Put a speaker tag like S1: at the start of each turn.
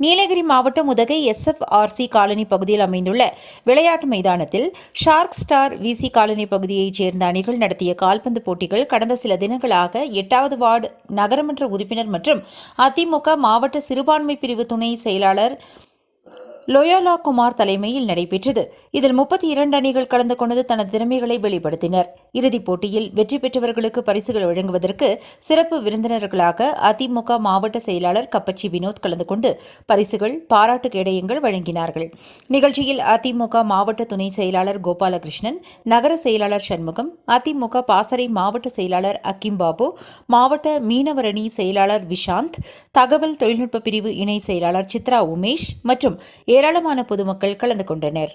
S1: நீலகிரி மாவட்டம் உதகை எஸ்எஃப்ஆர்சி காலனி பகுதியில் அமைந்துள்ள விளையாட்டு மைதானத்தில் ஷார்க் ஸ்டார் விசி காலனி பகுதியைச் சேர்ந்த அணிகள் நடத்திய கால்பந்து போட்டிகள் கடந்த சில தினங்களாக எட்டாவது வார்டு நகரமன்ற உறுப்பினர் மற்றும் அதிமுக மாவட்ட சிறுபான்மை பிரிவு துணை செயலாளர் லொயோலா குமார் தலைமையில் நடைபெற்றது. இதில் முப்பத்தி இரண்டு அணிகள் கலந்து கொண்டது தனது திறமைகளை வெளிப்படுத்தினர். இறுதிப் போட்டியில் வெற்றி பெற்றவர்களுக்கு பரிசுகள் வழங்குவதற்கு சிறப்பு விருந்தினர்களாக அதிமுக மாவட்ட செயலாளர் கப்பச்சி வினோத் கலந்து கொண்டு பரிசுகள் பாராட்டு கேடயங்கள் வழங்கினார்கள். நிகழ்ச்சியில் அதிமுக மாவட்ட துணை செயலாளர் கோபாலகிருஷ்ணன் நகர செயலாளர் சண்முகம் அதிமுக பாசறை மாவட்ட செயலாளர் அக்கிம் பாபு மாவட்ட மீனவரணி செயலாளர் விஷாந்த் தகவல் தொழில்நுட்ப பிரிவு இணை செயலாளர் சித்ரா உமேஷ் மற்றும் ஏராளமான பொதுமக்கள் கலந்து கொண்டனர்.